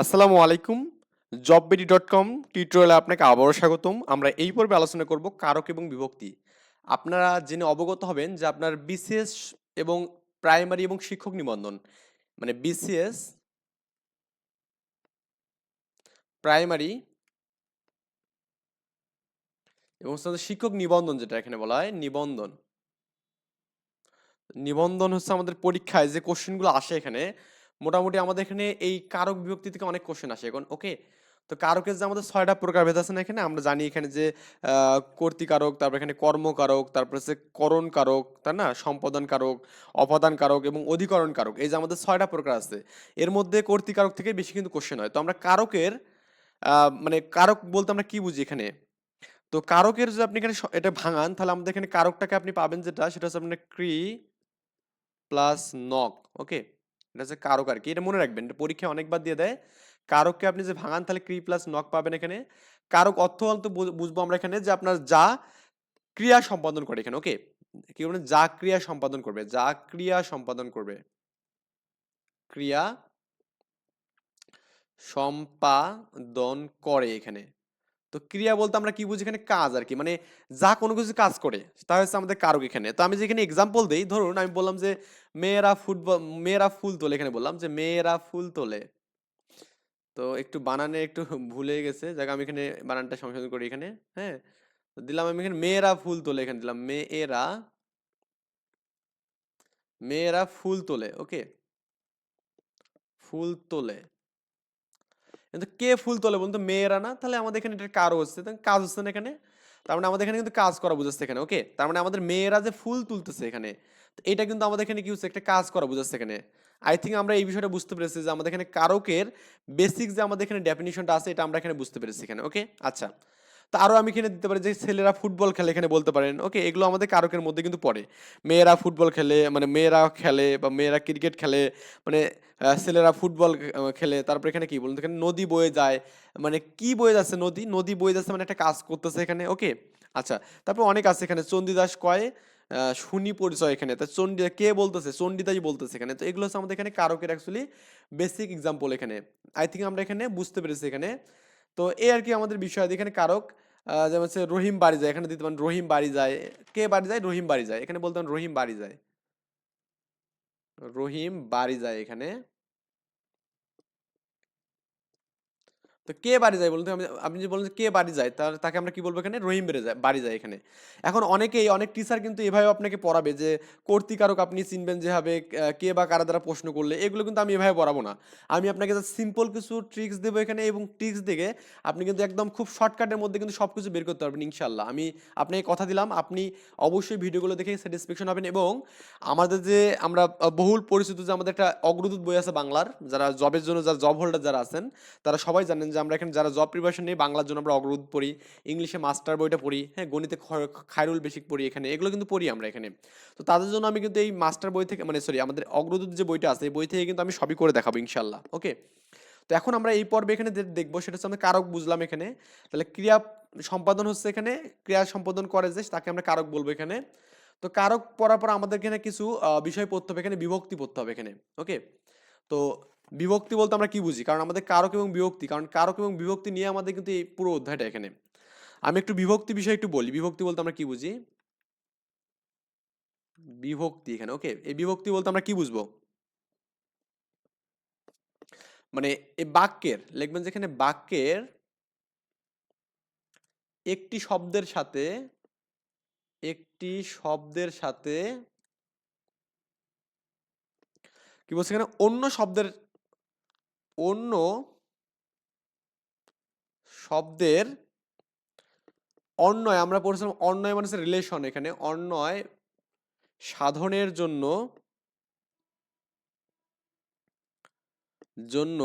আসসালামু আলাইকুম। জববিডি dot com টিউটোরিয়ালে আপনাকে আবারও স্বাগতম। আমরা এই পর্বে আলোচনা করব কারক এবং বিভক্তি। আপনারা জেনে অবগত হবেন যে আপনার বিসিএস এবং প্রাইমারি এবং শিক্ষক নিবন্ধন মানে বিসিএস, প্রাইমারি এবং শিক্ষক নিবন্ধন যেটা এখানে বলা হয়, নিবন্ধন। নিবন্ধন হচ্ছে আমাদের পরীক্ষায় যে কোশ্চেনগুলো আসে এখানে মোটামুটি আমাদের এখানে এই কারক বিভক্তি থেকে অনেক কোশ্চেন আসে। এখন ওকে তো কারকের যে আমাদের ছয়টা প্রকারভেদ আছে না এখানে, আমরা জানি এখানে যে কর্তিকারক তারপর এখানে কর্মকারক তারপর হচ্ছে করণ কারক, তাই না? সম্পাদন কারক অপাদান কারক এবং অধিকরণ কারক। এই যে আমাদের ছয়টা প্রকার আছে, এর মধ্যে কর্তৃকারক থেকে বেশি কিন্তু কোশ্চেন হয়। তো আমরা কারকের মানে কারক বলতে আমরা কি বুঝি এখানে? তো কারকের যদি আপনি এখানে এটা ভাঙান, তাহলে আমাদের এখানে কারকটাকে আপনি পাবেন যেটা? সেটা হচ্ছে আপনার ক্রি প্লাস নক ওকে এটা হচ্ছে কারক আর কি এটা মনে রাখবেন? এটা পরীক্ষায় অনেকবার দিয়ে দেয়, কারককে আপনি যে ভাঙান তাহলে ক্রি প্লাস নক পাবেন এখানে। কারক অর্থ বু- বুঝব আমরা এখানে যে আপনার যা ক্রিয়া সম্পাদন করে এখানে ওকে কি বলবেন? যা ক্রিয়া সম্পাদন করবে, যা ক্রিয়া সম্পাদন করবে। ক্রিয়া সম্পাদন করে এখানে। তো ক্রিয়া বলতে আমরা কি বুঝি এখানে? কাজ আর কি মানে যা কোনো কিছু কাজ করে, তা হচ্ছে আমাদের কারক এখানে। তো আমি যেখানে এক্সাম্পল দেই, ধরুন আমি বললাম যে, মেয়েরা ফুটবল, মেয়েরা ফুল তোলে এখানে বললাম যে, মেয়েরা ফুল তোলে। তো একটু বানানে একটু ভুলে গেছে। যাকে, আমি এখানে বানানটা সংশোধন করি এখানে হ্যাঁ? দিলাম আমি এখানে, মেয়েরা ফুল তোলে এখানে দিলাম। মেয়েরা মেয়েরা ফুল তোলে। ওকে? ফুল তোলে। কিন্তু কে ফুল তোলে বলুন তো? মেয়েরা না? তাহলে আমাদের এখানে এটা কারও হচ্ছে কাজ হচ্ছে না এখানে? তার মানে আমাদের এখানে কিন্তু কাজ করা বুঝাচ্ছে এখানে ওকে তার মানে আমাদের মেয়েরা যে ফুল তুলতেছে এখানে, তো এটা কিন্তু আমাদের এখানে কি হচ্ছে? একটা কাজ করা বুঝাচ্ছে এখানে। আই থিঙ্ক আমরা এই বিষয়টা বুঝতে পেরেছি যে আমাদের এখানে কারকের বেসিক যে আমাদের এখানে ডেফিনিশনটা আছে, এটা আমরা এখানে বুঝতে পেরেছি এখানে ওকে আচ্ছা। তো আরও আমি এখানে দিতে পারি যে ছেলেরা ফুটবল খেলে, এখানে বলতে পারেন। ওকে, এগুলো আমাদের কারকের মধ্যে কিন্তু পড়ে। মেয়েরা ফুটবল খেলে মানে মেয়েরা খেলে বা মেয়েরা ক্রিকেট খেলে মানে ছেলেরা ফুটবল খেলে, তারপর এখানে কি বলুন? এখানে নদী বয়ে যায় মানে কি বয়ে যাচ্ছে নদী? নদী বয়ে যাচ্ছে মানে একটা কাজ করতেছে এখানে, ওকে? আচ্ছা তারপর অনেক আছে এখানে, চণ্ডীদাস কয়? শুনি পরিচয় এখানে, তা চণ্ডী, কে বলতেছে? চণ্ডীদাস বলতেছে এখানে, তো এগুলো হচ্ছে আমাদের এখানে কারকের অ্যাকচুয়ালি বেসিক এক্সাম্পল এখানে। আই থিঙ্ক আমরা এখানে বুঝতে পেরেছি এখানে। তো এই আর কি আমাদের বিষয়। এখানে কারক যেমন হচ্ছে রহিম বাড়ি যায়, এখানে দিতে পারেন রহিম বাড়ি যায়। কে বাড়ি যায়? রহিম বাড়ি যায়। এখানে বলতে রহিম বাড়ি যায়। রহিম বাড়ি যায় এখানে। তো কে বাড়ি যায় বলুন তো? আপনি যে বলেন যে কে বাড়ি যায় তার তাকে আমরা কি বলব এখানে? রহিম বেড়ে যায়, বাড়ি যায় এখানে। এখন অনেকেই, অনেক টিচার কিন্তু এভাবে আপনাকে পড়াবে যে, কর্তিকারক আপনি চিনবেন যেভাবে কে বা কারা দ্বারা প্রশ্ন করলে, এগুলো কিন্তু আমি এভাবে পড়াবো না। আমি আপনাকে সিম্পল কিছু ট্রিক্স দেবো এখানে এবং ট্রিক্স দেখে আপনি কিন্তু একদম খুব শর্টকাটের মধ্যে কিন্তু সব কিছু বের করতে পারবেন ইনশাল্লাহ আমি আপনাকে কথা দিলাম, আপনি অবশ্যই ভিডিওগুলো দেখে স্যাটিসফ্যাকশন হবেন এবং আমাদের যে, আমরা বহুল পরিচিত যে আমাদের একটা অগ্রদূত বই আছে বাংলার, যারা জবের জন্য, যারা জব হোল্ডার যারা আছেন, তারা সবাই জানেন যে আমরা এখানে যারা জব প্রিপারেশন নেই বাংলার জন্য আমরা অগ্রদূত পড়ি ইংলিশে মাস্টার বইটা পড়ি হ্যাঁ গণিতে খায়রুল বেসিক পড়ি এখানে, এগুলো কিন্তু পড়ি আমরা এখানে। তো তাদের জন্য আমি কিন্তু এই মাস্টার বই থেকে মানে সরি আমাদের অগ্রদূত যে বইটা আছে, এই বই থেকে কিন্তু আমি সবই করে দেখাবো ইনশাল্লাহ ওকে তো এখন আমরা এই পর্বে এখানে দেখব, সেটা হচ্ছে আমরা কারক বুঝলাম এখানে। তাহলে ক্রিয়া সম্পাদন হচ্ছে এখানে, ক্রিয়া সম্পাদন করে যে তাকে আমরা কারক বলব এখানে। তো কারক পড়ার পর আমাদের এখানে কিছু বিষয় পড়তে হবে, এখানে বিভক্তি পড়তে হবে এখানে ওকে তো বিভক্তি বলতে আমরা কি বুঝি? কারণ আমাদের কারক এবং বিভক্তি, কারণ কারক এবং বিভক্তি নিয়ে আমাদের কিন্তু এই পুরো অধ্যায়টা এখানে। আমি একটু বিভক্তি বিষয়ে একটু বলি। বিভক্তি বলতে আমরা কি বুঝি? বিভক্তি এখানে ওকে এই বিভক্তি বলতে আমরা কি বুঝব? মানে এই বাক্যের, লিখবেন যেখানে বাক্যের একটি শব্দের সাথে, একটি শব্দের সাথে, কি বলছে এখানে? অন্য শব্দের অন্য শব্দের অন্যয় আমরা পড়েছিলাম অন্যয় মানে রিলেশন এখানে। অন্যয় সাধনের জন্য জন্য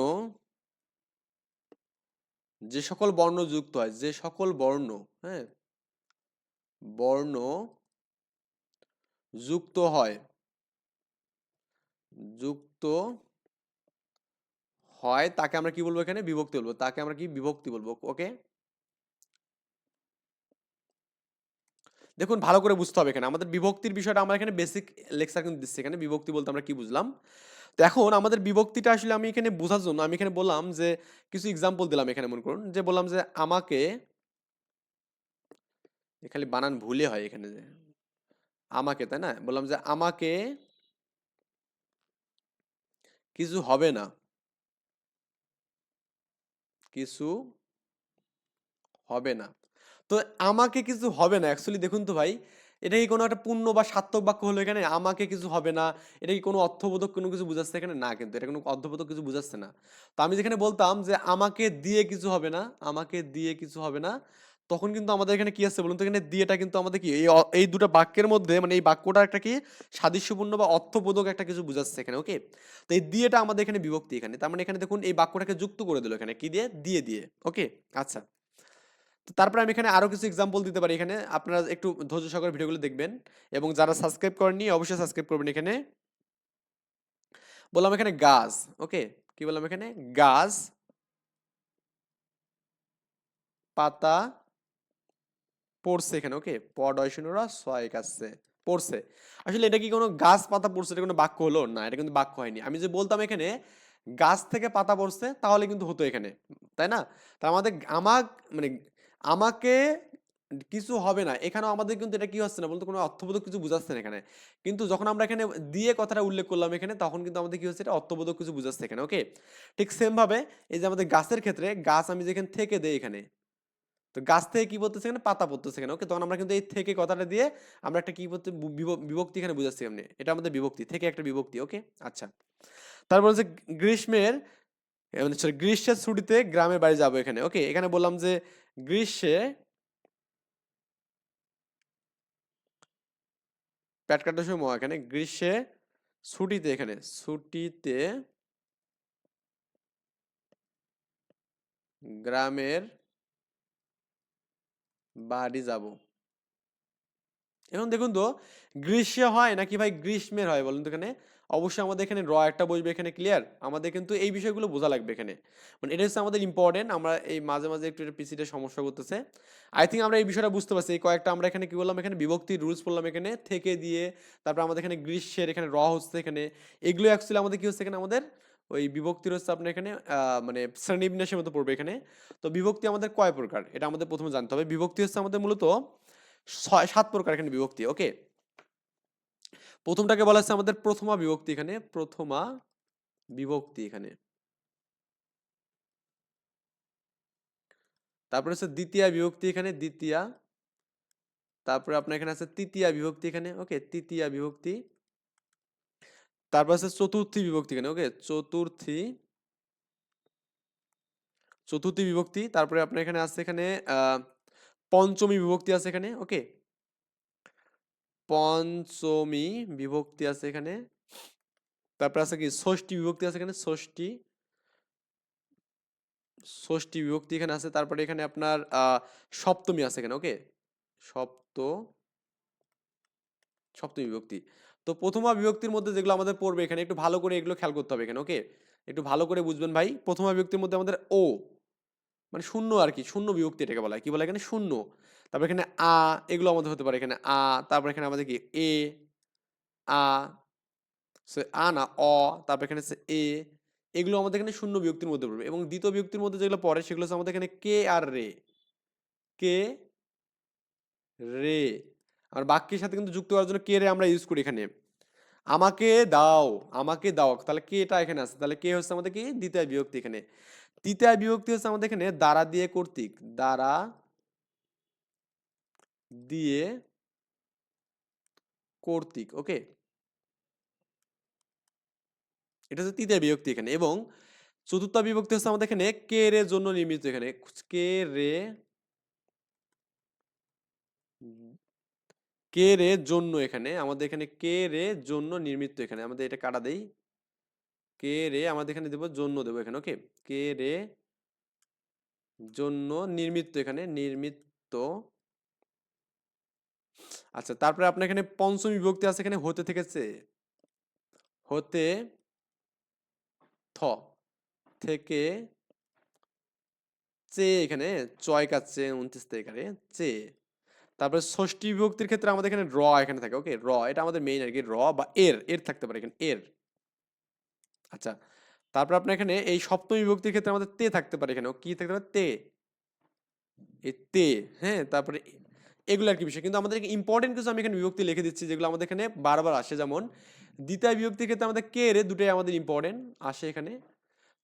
যে সকল বর্ণ যুক্ত হয়, যে সকল বর্ণ হ্যাঁ? বর্ণ যুক্ত হয়, যুক্ত হয়, তাকে আমরা কি বলব এখানে? বিভক্তি বলব। তাকে আমরা কি? বিভক্তি বলব। ওকে? দেখুন, ভালো করে বুঝতে হবে এখানে। আমাদের বিভক্তির বিষয়টা আমরা এখানে বেসিক লেকচার কিন্তু দিচ্ছি। এখানে বিভক্তি বলতে আমরা কি বুঝলাম? তো এখন আমাদের বিভক্তিটা আসলে আমি এখানে বোঝার জন্য আমি এখানে বললাম যে, কিছু এক্সাম্পল দিলাম এখানে, মনে করুন। যে বললাম যে, আমাকে খালি বানান ভুলে হয় এখানে যে, আমাকে, তাই না? বললাম যে, আমাকে কিছু হবে না। কিছু হবে না। তো আমাকে কিছু হবে না। অ্যাকচুয়ালি দেখুন তো ভাই, এটা কি কোনো একটা পূর্ণ বা সার্থক বাক্য হলো এখানে? আমাকে কিছু হবে না। এটা কি কোনো অর্থবোধক কোনো কিছু বুঝাচ্ছে এখানে? না কিন্তু এটা কোনো অর্থবোধক কিছু বুঝাচ্ছে না। তো আমি যেখানে বলতাম যে, আমাকে দিয়ে কিছু হবে না, আমাকে দিয়ে কিছু হবে না। তখন কিন্তু আমাদের এখানে কি আছে বলুন তো? এখানে দিয়েটা কিন্তু আমাদের কি? এই এই দুটো বাক্যের মধ্যে মানে এই বাক্যটা একটা কি সাদৃশ্যপূর্ণ বা অর্থবোধক একটা কিছু বুঝাচ্ছে এখানে ওকে তো এই দিয়েটা আমাদের এখানে বিভক্তি এখানে। তার মানে এখানে দেখুন, এই বাক্যটাকে যুক্ত করে দিল এখানে। কি দিয়ে? দিয়ে দিয়ে ওকে আচ্ছা। তো তারপরে আমি এখানে আরও কিছু এক্সাম্পল দিতে পারি এখানে। আপনারা একটু ধৈর্য সহকারে ভিডিওগুলো দেখবেন। এবং যারা সাবস্ক্রাইব করেননি, অবশ্যই সাবস্ক্রাইব করবেন এখানে। বললাম এখানে গাছ ওকে কি বললাম এখানে? গাছ, পাতা পড়ছে এখানে ওকে পডয়শনুরা ছয় কাছে পড়ছে। আসলে এটা কি কোনো গাছ পাতা পড়ছে? এটা কোনো বাক্য হলো? না, এটা কিন্তু বাক্য হয়নি। আমি যে বলতাম এখানে, গাছ থেকে পাতা পড়ছে, তাহলে কিন্তু হতো এখানে, তাই না? তা আমাদের আমার মানে আমাকে কিছু হবে না। এখানেও আমাদের কিন্তু এটা কি হচ্ছে না, বলতে কোনো অর্থবোধক কিছু বুঝাচ্ছে না এখানে। কিন্তু যখন আমরা এখানে দিয়ে কথাটা উল্লেখ করলাম এখানে, তখন কিন্তু আমাদের কি হচ্ছে, এটা অর্থবোধক কিছু বুঝাচ্ছে এখানে ওকে ঠিক সেমভাবে এই যে আমাদের গাছের ক্ষেত্রে গাছ আমি যেখানে থেকে দেই এখানে তো গাছ থেকে কি বলতেছে এখানে? পাতা পড়তেছে এখানে। ওকে, তখন আমরা কিন্তু এই থেকে কথাটা দিয়ে আমরা একটা কি বলতে বিভক্তি এখানে বুঝাচ্ছি এমনি এটা আমাদের বিভক্তি, থেকে একটা বিভক্তি, ওকে? আচ্ছা। তারপর হচ্ছে গ্রীষ্মের মানে গ্রীষ্মের ছুটিতে গ্রামের বাড়ি যাব এখানে, ওকে? এখানে বললাম যে গ্রীষ্মে প্যাট কাটার সময় এখানে গ্রীষ্মে ছুটিতে এখানে, ছুটিতে গ্রামের বাড়ি যাব। এখন দেখুন তো, গ্রীষ্মে হয় নাকি ভাই গ্রীষ্মের হয় বলুন তো এখানে? অবশ্যই আমাদের এখানে র একটা বসবে এখানে ক্লিয়ার আমাদের কিন্তু এই বিষয়গুলো বোঝা লাগবে এখানে। মানে এটা হচ্ছে আমাদের ইম্পর্টেন্ট আমরা এই মাঝে মাঝে একটু পিসিটা সমস্যা করতেছে। আই থিঙ্ক আমরা এই বিষয়টা বুঝতে পারছি। এই কয়েকটা আমরা এখানে কি বললাম? এখানে বিভক্তির রুলস বললাম এখানে, থেকে দিয়ে, তারপর আমাদের এখানে গ্রীষ্মের এখানে র হচ্ছে এখানে। এগুলো অ্যাকচুয়ালি আমাদের কি হচ্ছে এখানে আমাদের ওই বিভক্তির হচ্ছে আপনার এখানে মানে শ্রেণীবিন্যাসের মতো পড়বে এখানে। তো বিভক্তি আমাদের কয় প্রকার? এটা আমাদের প্রথমে জানতে হবে। বিভক্তি হচ্ছে আমাদের মূলত ছয়, সাত প্রকার এখানে বিভক্তি, ওকে? প্রথমটাকে বলা হচ্ছে আমাদের প্রথমা বিভক্তি এখানে, প্রথমা বিভক্তি এখানে। তারপরে হচ্ছে দ্বিতীয় বিভক্তি এখানে, দ্বিতীয়া। তারপরে আপনার এখানে আছে তৃতীয়া বিভক্তি এখানে, ওকে? তৃতীয়া বিভক্তি। তারপর আছে চতুর্থী বিভক্তি কেন ওকে চতুর্থী চতুর্থী বিভক্তি, তারপরে আপনার এখানে আছে এখানে পঞ্চমী বিভক্তি আছে এখানে ওকে পঞ্চমী বিভক্তি আছে এখানে, তারপর আছে কি? ষষ্ঠী বিভক্তি আছে এখানে, ষষ্ঠী ষষ্ঠী বিভক্তি এখানে আছে, তারপরে এখানে আপনার সপ্তমী আছে এখানে ওকে সপ্ত সপ্তমী বিভক্তি। তো প্রথমা বিভক্তির মধ্যে যেগুলো আমাদের পড়বে এখানে একটু ভালো করে এগুলো খেয়াল করতে হবে এখানে, ওকে? একটু ভালো করে বুঝবেন ভাই। প্রথমা বিভক্তির মধ্যে আমাদের ও মানে শূন্য আর কি, শূন্য বিভক্তি এটাকে বলা হয়। কি বলে এখানে? শূন্য। তারপর এখানে আ, এগুলো আমাদের হতে পারে এখানে আ, তারপর এখানে আমাদের কি? এ, আ, সে আ না, অ, তারপর এখানে হচ্ছে এ, এগুলো আমাদের এখানে শূন্য বিভক্তির মধ্যে পড়বে। এবং দ্বিতীয় বিভক্তির মধ্যে যেগুলো পড়ে সেগুলো হচ্ছে আমাদের এখানে কে আর রে। কে রে। আর বাক্যের সাথে কিন্তু যুক্ত করার জন্য কে রে আমরা ইউজ করি এখানে? আমাকে দাও আমাকে দাও। তাহলে কে এটা এখানে আছে? তাহলে কে হচ্ছে আমাদের কি? দ্বিতীয় বিভক্তি এখানে। তৃতীয় বিভক্তি হচ্ছে আমাদের এখানে দ্বারা দিয়ে কর্তৃক। দ্বারা দিয়ে কর্তৃক ওকে এটা হচ্ছে তৃতীয় বিভক্তি এখানে। এবং চতুর্থ বিভক্তি হচ্ছে আমাদের এখানে কে রে জন্য নির্মিত এখানে। কে রে কে রে জন্য এখানে? আমাদের এখানে কে রে জন্য নির্মিত এখানে? আমাদের এটা কাটা দেই? কে রে আমাদের এখানে দেবো, জন্য দেবো এখানে ওকে কে রে জন্য নির্মিত এখানে, নির্মিত আচ্ছা তারপরে আপনার এখানে পঞ্চম বিভক্তি আছে এখানে, হতে থেকেছে? হতে থ থেকে চে এখানে চয় কাচ্ছে উনত্রিশ এখানে, চে তারপরে ষষ্ঠী বিভক্তির ক্ষেত্রে আমাদের এখানে র এখানে থাকে। ওকে র এটা আমাদের মেইন আর কি, র বা এর এর থাকতে পারে এখানে, এর। আচ্ছা তারপর আপনার এখানে এই সপ্তমী বিভক্তির ক্ষেত্রে আমাদের তে থাকতে পারে এখানে কি থাকতে পারে? তে। এ তে হ্যাঁ তারপরে এগুলো আর কি বিষয়। কিন্তু আমাদের ইম্পর্টেন্ট কিছু আমি এখানে বিভক্তি লিখে দিচ্ছি, যেগুলো আমাদের এখানে বারবার আসে। যেমন দ্বিতীয় বিভক্তির ক্ষেত্রে আমাদের কে রে দুটোই আমাদের ইম্পর্টেন্ট আসে এখানে।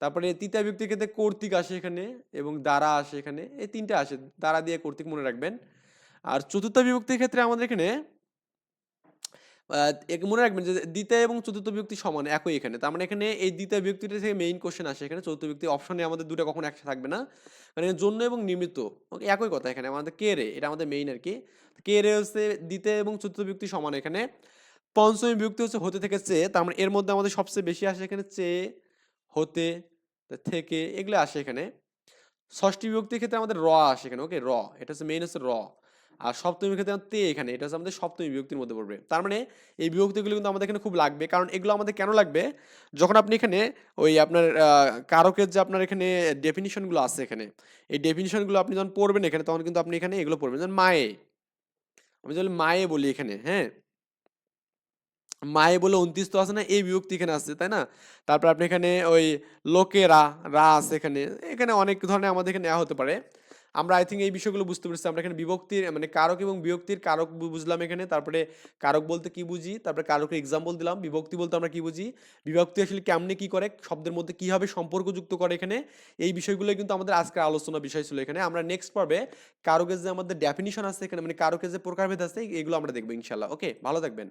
তারপরে তৃতীয় বিভক্তির ক্ষেত্রে কর্তৃক আসে এখানে এবং দ্বারা আসে এখানে। এই তিনটা আসে, দ্বারা দিয়ে কর্তৃক মনে রাখবেন। আর চতুর্থ বিভক্তির ক্ষেত্রে আমাদের এখানে মনে রাখবেন যে দ্বিতীয় এবং চতুর্থ বিভক্তি সমান, একই এখানে। তার মানে এখানে এই দ্বিতীয় বিভক্তিটা থেকে মেইন কোশ্চেন আসে। এখানে চতুর্থ বিভক্তি অপশনে আমাদের দুটো কখনো একসাথে থাকবে না। মানে জন্য এবং নিমিত্ত ওকে একই কথা এখানে। আমাদের কে রে? এটা আমাদের মেইন আর কি। কে রে হচ্ছে দ্বিতীয় এবং চতুর্থ বিভক্তি সমান এখানে। পঞ্চমী বিভক্তি হচ্ছে হতে থেকে চেয়ে তার মানে এর মধ্যে আমাদের সবচেয়ে বেশি আসে এখানে চেয়ে হতে থেকে, এগুলো আসে এখানে। ষষ্ঠী বিভক্তির ক্ষেত্রে আমাদের র আসে এখানে। ওকে র। এটা হচ্ছে মেইন হচ্ছে র। আর সপ্তমী ক্ষেত্রে তে এখানে, এটা হচ্ছে আমাদের সপ্তমী বিভক্তির মধ্যে পড়বে। তার মানে এই বিভক্তিগুলো কিন্তু আমাদের এখানে খুব লাগবে, কারণ এগুলো আমাদের কেন লাগবে? যখন আপনি এখানে ওই আপনার কারকের যে আপনার এখানে ডেফিনিশনগুলো আছে এখানে, এই ডেফিনিশনগুলো আপনি যখন পড়বেন এখানে, তখন কিন্তু আপনি এখানে এগুলো পড়বেন। যেমন মায়ে, আমি যদি মায়ে বলি এখানে হ্যাঁ? মায়ে বলে উনত্রিশ তো আছে না, এই বিভক্তি এখানে আছে, তাই না? তারপর আপনি এখানে ওই লোকেরা, রা আছে এখানে এখানে অনেক ধরনের আমাদের এখানে নেওয়া হতে পারে। আমরা আই থিঙ্ক এই বিষয়গুলো বুঝতে পেরেছি। আমরা এখানে বিভক্তির মানে কারক এবং বিভক্তির, কারক বুঝলাম এখানে। তারপরে কারক বলতে কি বুঝি? তারপরে কারকের এক্সাম্পল দিলাম। বিভক্তি বলতে আমরা কি বুঝি? বিভক্তি আসলে কেমনে কি করে, শব্দের মধ্যে কীভাবে সম্পর্ক যুক্ত করে এখানে। এই বিষয়গুলো কিন্তু আমাদের আজকের আলোচনা বিষয় ছিল এখানে। আমরা নেক্সট পর্বে কারকের যে আমাদের ডেফিনিশন আছে এখানে মানে কারকের যে প্রকারভেদ আছে, এগুলো আমরা দেখব ইনশাল্লাহ ওকে ভালো থাকবেন।